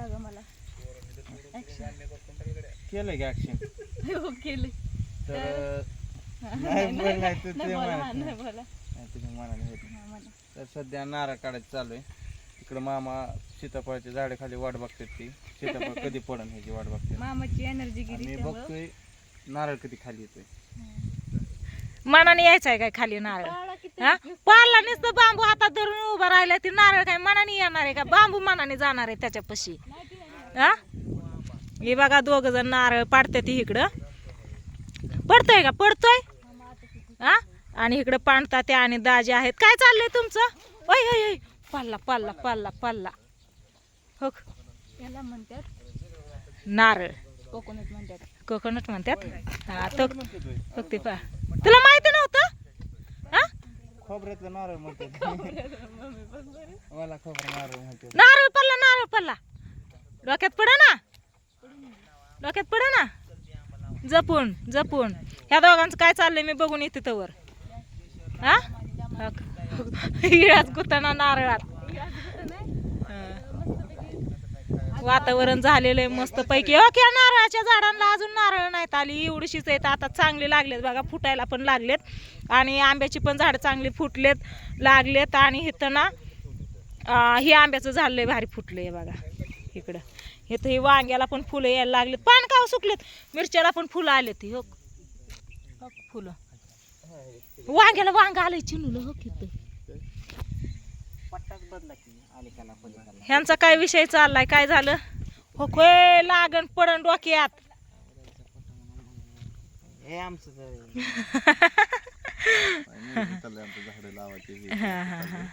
बोला ग मला. केलं की ऍक्शन हो केले तर नाही तू नाही ते बोला म्हणत नाही नाही. बोला. नाही, तुझ्या मनाने होत नाही. म्हणा. तर सध्या नारळ काढायचं चालू आहे. इकडं मामा सीताफळाच्या झाडाखाली वाट बघतात ती. सीताफळ कधी पडन ह्याची वाट बघतात. मामाची एनर्जी गेली त्यामुळं. बघतोय नारळ कधी खाली येतोय. मनाने यायचंय काय खाली नारळ? हा? पारला नुसतं बांबू हातात धरून उभा राहिला ती नारळ काय मनाने येणार आहे का? बांबू मनाने जाणार आहे त्याच्यापाशी. हा? हे बघा दोघ जण नारळ पाडते ती इकडं. पडतोय का? पडतोय? हा? आणि इकडं पाणता ते आणि दाजे आहेत. काय चाललंय तुमचं? ओय ओय ओय. पल्ला पल्ला पल्ला पल्ला हो याला म्हणतात नारळ. कोकोनट म्हणतात. कोकोनट म्हणतात? हा तो फक्त पा तुला माहिती हा खोबऱ्यातलं नारळ म्हणतात. मला खोबरं नारळ म्हणतात. नारळ पडला नारळ पडला. डोक्यात पडा ना. डोक्यात पडा ना. जपून जपून. ह्या दोघांचं काय चाललंय मी बघून येते तवर. हा? इळाच गुताना नारळात हा. वातावरण झालेलं आहे मस्त पैकी. हो, ओके नारळाच्या झाडांना अजून नारळ नाहीत आली. एवढीशीच आहेत आता चांगले लागलेत बघा फुटायला पण लागलेत. आणि आंब्याची पण झाडं चांगली फुटलेत लागलेत. आणि इथं ना हे आंब्याचं झाड लय भारी फुटलंय बघा इकडं. इथं हे वांग्याला पण फुलं यायला लागलेत. पान का सुकलेत. मिरच्याला पण फुलं आलेत हो हो, फुलं. वांग्याला वांग आलंय चिनूलं हो किती ह्यांचा काय विषय चाललाय? काय झालं? हो खोय लागण पडण डोक्यात. हे आमचं हा, हा, हा.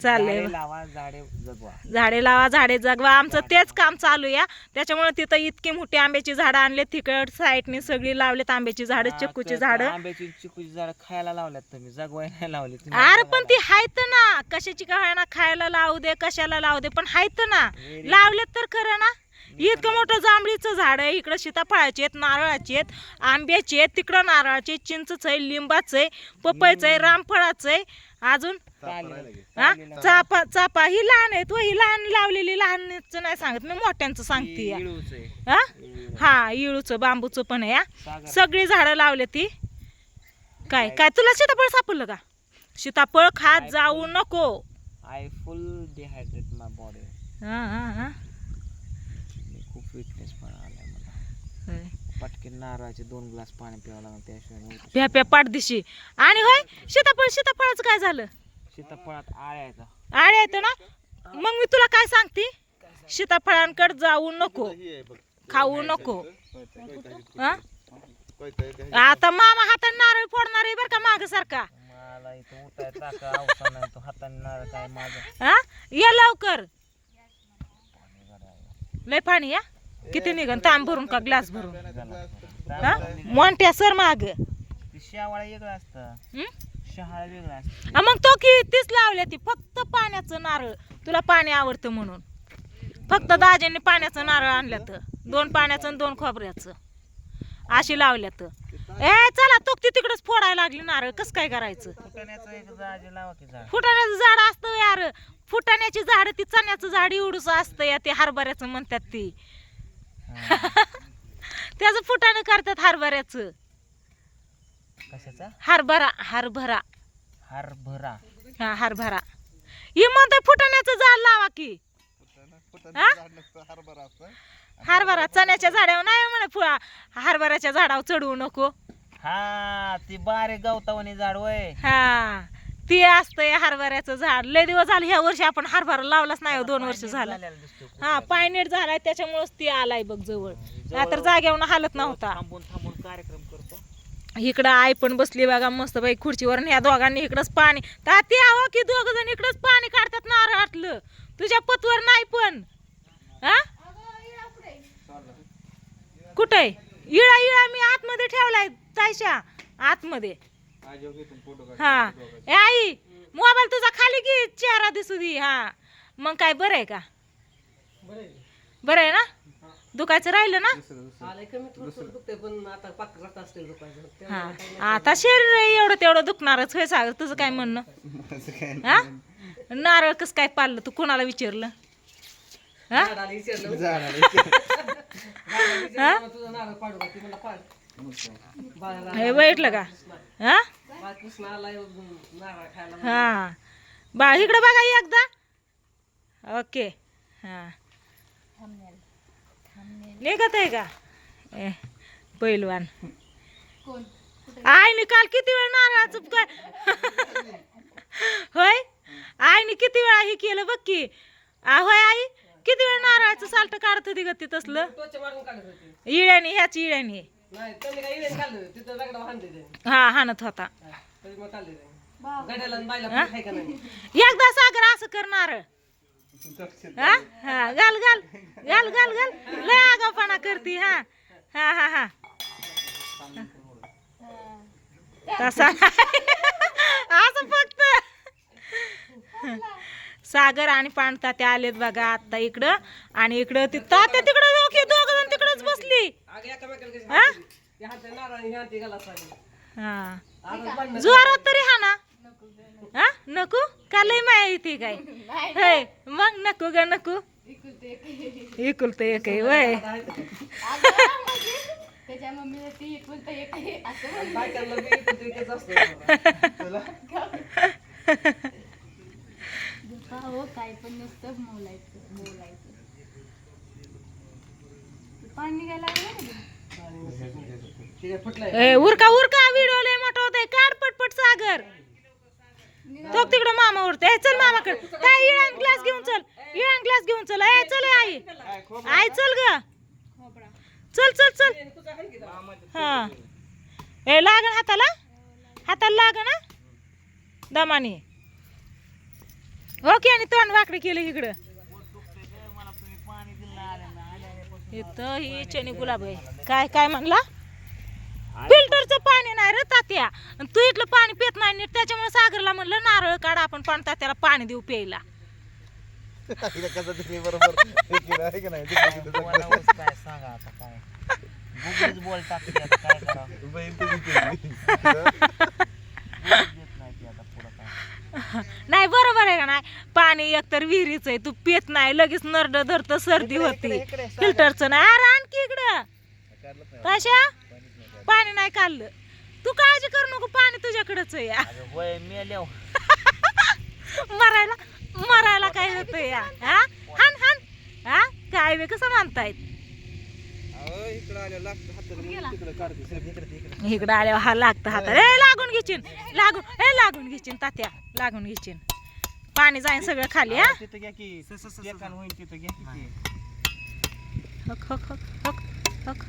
चाललंय झाडे लावा झाडे जगवा. झाडे लावा झाडे जगवा. आमचं तेच काम चालू या त्याच्यामुळे तिथं इतकी मोठी आंब्याची झाडं आणले तिकड साईडने सगळी लावलेत आंब्याची झाडं चिक्कूची झाडं. आंब्याची चिकूची झाडं खायला लावल्यात तुम्ही जगवाय नाही लावली तुम्ही. अरे पण ती हायत ना. कशाची काय ना खायला लावू दे कशाला लावू दे पण हायत ना. लावलेत तर खरं ना. इतकं मोठं जांभळीचं झाड आहे. इकडं सीताफळाचे आहेत नारळाचे आहेत आंब्याचे आहेत तिकडं नारळाचे चिंचच आहे लिंबाचं आहे पपईचं आहे रामफळाचं आहे. अजून? हा? चापा चापा ही लहान आहेत व ही लहान लावलेली लहानच नाही सांगत मी मोठ्यांचं सांगते. हा. हा इळूचं बांबूचं पण आहे हा. सगळी झाडं लावले ती. काय काय? तुला सीताफळ सापडलं का? सीताफळ खात जाऊ नको. I full dehydrate my body हा, हा, हा. खूप विकनेस पण आलाय मला होय. पटकन नारळाचे दोन ग्लास पाणी प्यावं लागेल त्याशिवाय नाही उठू प्या प्या पाठदिशी. आणि होय सीताफळ सीताफळाचं काय झालं. सीताफळात आळ्याचा आळे येतं ना? मग मी तुला काय सांगते? सीताफळांकडे जाऊ नको. खाऊ नको. हा? आता मामा हाताने नारळ फोडणार आहे बरं का माग सारखा मला इथं उठायचा का अवसर नाही तो हाताने नारळ काय माझं? हा? ये लवकर. लय पाणी या किती निघन? तांब भरून का ग्लास भरून? हा? मोंट्या सर माग. ती शहावाळा वेगळं असतं. शहाळा वेगळं असतं. मग तो की तीच लावल्या ती फक्त पाण्याचं नारळ. तुला पाणी आवडतं म्हणून. फक्त दाजींनी पाण्याचं नारळ आणलं तर दोन पाण्याचं आणि दोन खोबऱ्याचं. अशी लावल्यात. ए चला तो ती तिकडच फोडायला लागली नारळ. कसं काय करायचं? फुटाण्याचं झाड असतं यार. फुटाण्याची झाड ती चण्याचं झाड एवढंच असतं या ते हरभऱ्याचं म्हणतात ती. त्याचं फुटाणं करतात हरभऱ्याचं. कशाचा? हरभरा हरभरा. हरभरा. हा हरभरा. ही म्हणतोय फुटाण्याचं झाड लावा की. हा? हरभरा चण्याच्या झाडावर नाही म्हणे फु- हरभऱ्याच्या झाडावर चढवू नको. हा ती बारीक गवतावणी झाड वय हा. ते असतंय हरभऱ्याचं झाड. लय दिवस झाले ह्या वर्षी आपण हरभरा लावलाच नाही हो, दोन वर्ष झालं. हा पायनेट झालाय त्याच्यामुळेच ती आलाय बघ जवळ. नाहीतर जाग्यावर हालत नव्हता. थांबून थांबून कार्यक्रम करतो. इकडं आई पण बसली बघा मस्त बाई खुर्चीवर आणि ह्या दोघांनी इकडंच पाणी. ताती आहो की दोघ जण इकडंच पाणी काढतात नारळातलं तुझ्या पतवर नाही पण. हा? कुठे इळा इळा मी आतमध्ये ठेवलाय तायशा. आतमध्ये. हा. ए आई मोबाईल तुझा खाली की चेहरा दिसू दे हा. मग काय बरं आहे का? बरं आहे ना? दुखायचं राहिलं ना? हा. आता शरीर एवढं तेवढं दुखणारच होय सागर? तुझं काय म्हणणं? हा? नारळ कसं काय पाळलं तू कोणाला विचारलं? हा? हा? हे बैठलं का? हा? हा. बा इकडे बघा एकदा. ओके. हा. निघत आहे का? ए पैलवान. आईने काल किती वेळ नारळाचं काय होय? आईने किती वेळा हे केलं बघ की. आ, होय आई? किती वेळ नारळाचं साल्ट काढत होती ग ती तसलं? इळ्याने ह्याच इळ्याने. हा हाणत होता. हा? एकदा सागर असं कर नारळ हा? हा घाल घाल घाल घाल घाल. लय आगावपणा करती हा. हा हा हा. तसा. असं फक्त. सागर आणि पाणतात्या आलेत बघा आता इकडं. आणि इकडं ती तात्या तिकडं ओके दोघ जण तिकडच बसली हा हा जोरात तरी हा? ना हा। नको? का लय माया येते काय होय मग नको ग नको? इकुलत एक आहे वय त्याच्या मम्मीला ती एकुलता एक आहे असं म्हणतो. हो काय पण नुसतं बोलायचं बोलायचं पाणी? ए, उरका उरका व्हिडिओ लय मोठा होतोय. काढ पटपट सागर. तो तिकडं मामा उरते चल मामाकडे. काय इळान ग्लास घेऊन चल. इळान ग्लास घेऊन चल. ए चल आई. आई चल ग. चल चल चल. हा. ए लागण हाताला. हाताला लागण ना. दमाने. ओके आणि तोंड वाकडे केलं इकडं. इथं ही चनी गुलाब आहे. काय काय म्हणला? फिल्टरचं पाणी नाही रे तात्या. आणि तू इथलं पाणी पित नाही नीट. त्याच्यामुळे सागरला म्हणलं नारळ काढ आपण पण तात्याला पाणी देऊ प्यायला. काय सांगा आता काय? गुगलीच बोलतात नाही बरोबर आहे का नाही? पाणी एकतर विहिरीच आहे तू पित नाही लगेच नरड धरत सर्दी होती. फिल्टरचं नाही. अरे आणखी इकडं. तशा पाणी नाही काढलं. तू काळजी करू नको पाणी तुझ्याकडेच आहे या. अगं वय मेल्याव मरायला मरायला काय होतं या? हा? हान हान. हा? काय बे कसं म्हणतायत? इकडं आल्यावर हा लागतं हातात ए लागून घेशील. लागून ए लागून घेशील तात्या. लागून घेशील. पाणी जाईन सगळं खाली हा? तिथं घ्या की. एकान होईल तिथं घ्या की. हक हक हक हक हक.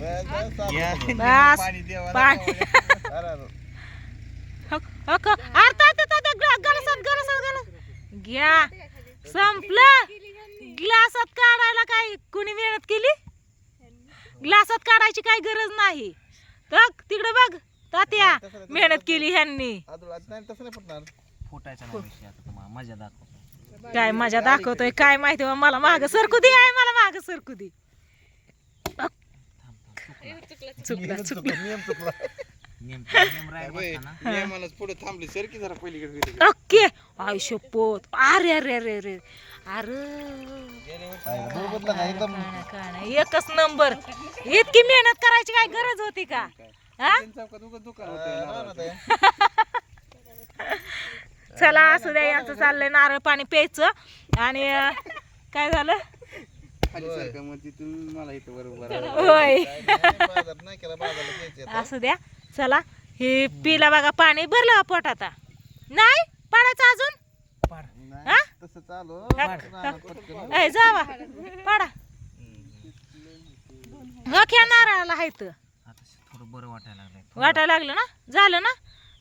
बस, बस, चालू. या. बस पाणी देवा पाणी. अरे, अरे. हक हक. अरे तात्या घ्या. संपलं. ग्लासात काढायला काय कुणी मेहनत केली? ग्लासात काढायची काय गरज नाही. तर तिकडे बघ तात्या मेहनत केली ह्यांनी. आदळ, आज नाही तसं नाही फुटणार फुटायचा नाही विषय आता तुम्हाला मजा दाखवतो. काय मजा दाखवतोय काय माहिती मला माग सरकू दे आहे मला माग सरकू दे. चुकला. चुकला. पुढे थांबली. जरा पलीकडे. ओके. आय शपथ. अरे अरे अरे अरे. अरे. एकच नंबर. इतकी मेहनत करायची काय गरज होती का. चला असू द्या यांचं चाललंय. नारळ पाणी प्यायचं. आणि काय झालं. होय. असू द्या. चला हे पिला बघा पाणी भरलं पोट आता? नाही? पाडायचं अजून? हा? तसं चालू. ए जावा. पाडा. गख्या नारळाला हायत आता थोडं बरं वाटायला लागलंय. वाटायला लागलं ना? झालं ना?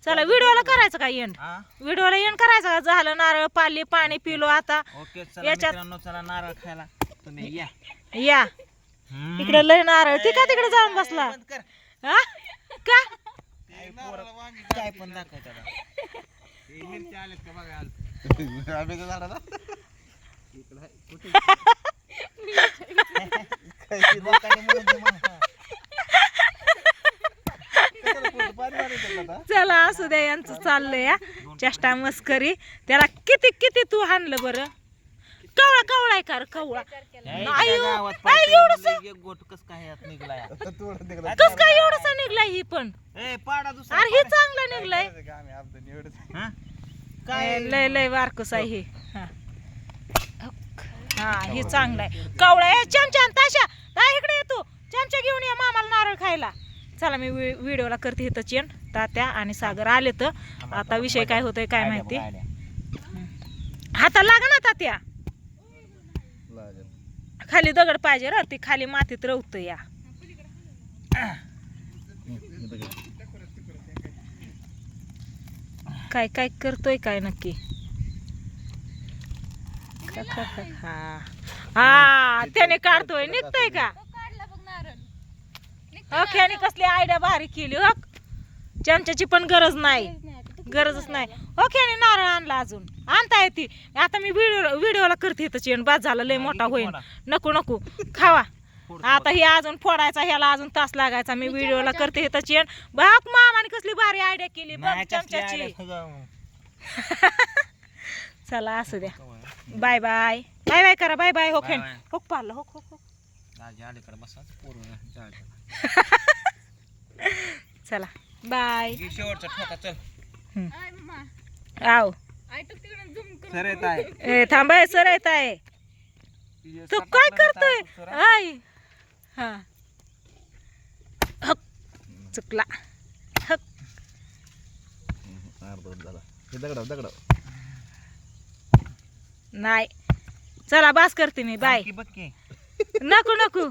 चला व्हिडिओला करायचं का एंड हा? व्हिडिओला एंड करायचं का? झालं नारळ पाली पाणी पिलो आता. ओके चला याच्यात- मित्रांनो चला नारळ खायला. तुम्ही या. या. हम्म. इकडे लय नारळ. ती का तिकडे जाऊन बसला. बंद कर. हा? काय पण हे? चला असू द्या यांचं चाललंय चेष्टा मस्करी. त्याला किती किती तू हाणलं बरं? कवळा कवळा आहे का रे, कवळा? नाही हो. नाही, एवढंसं. एक गोट कस काय यात निघलाय? थोडं तिकडं कस काय एवढंसा निघलाय ही पण? ए पाडा दुसरा अरे हे चांगलं निघलंय. का आम्ही आपलं एवढंच हा? काय? लय लय वारकस आहे हे. हा. हा. हे चांगलं आहे. कवळा आहे चमचा आणि ताशा. ता इकडे ये तू. चमचा घेऊन ये मामाला नारळ खायला. चला मी व्हि- व्हिडिओला करते इथं चेंड. तात्या आणि सागर आले तर आता विषय काय होतोय काय माहिती? हाता लाग ना तात्या. खाली दगड पाहिजे र ती खाली मातीत रवत या. काय काय करतोय काय नक्की? हा. हा त्याने काढतोय निघतोय का? ओके आणि कसली आयडिया भारी केली हो चमच्याची पण गरज नाही. गरजच नाही. ओके आणि नारळ आणला अजून. आणता येते. आता मी व्हिडिओ व्हिडिओला करते इथं चेन बाद झाला लय मोठा होईल नको नको. खावा. आता हे अजून फोडायचा ह्याला अजून तास लागायचा. मी व्हिडिओला करते इथं चेन बघ मामाने कसली भारी आयडिया केली. बघ चमच्याची. चला असू द्या. Bye bye. बाय बाय करा. Bye bye. हो खेळ. हो पार्लं हो हो हो. चला. बाय. शेवटचा ठोका चल. आव. आय तू तिकडे झूम कर सर येत आहे. ए थांबाय सर येत आहे. तू काय करतोय? आय हा. हक. चुकला. हक. झाला. हे दगडाव दगडाव. नाही. चला बास करते मी. बाय. बघ की. नको नको.